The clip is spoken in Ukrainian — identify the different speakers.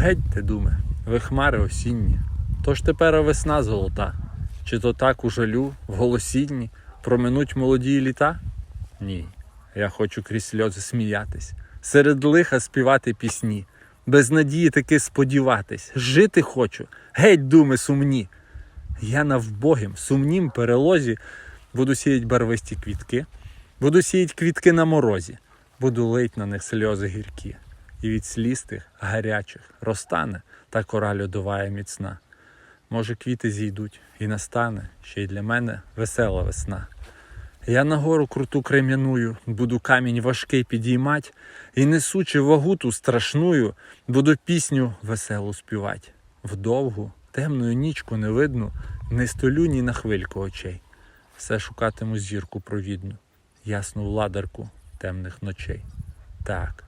Speaker 1: Гетьте, думе, ви хмари осінні. Тож тепер весна золота. Чи то так у жалю, в голосінні, проминуть молоді літа? Ні, я хочу крізь сльози сміятись, серед лиха співати пісні, без надії таки сподіватись, жити хочу, геть думи сумні. Я на вбогім, сумнім перелозі буду сіять барвисті квітки, буду сіять квітки на морозі, буду лить на них сльози гіркі, і від сліз тих гарячих розтане та кора льодовая міцна. Може, квіти зійдуть, і настане ще й для мене весела весна. Я на гору круту крем'яную, буду камінь важкий підіймать, і несучи вагу ту страшную, буду пісню веселу співать. Вдовгу, темною нічку не видно, не столю ні на хвильку очей. Все шукатиму зірку провідну, ясну владарку темних ночей. Так,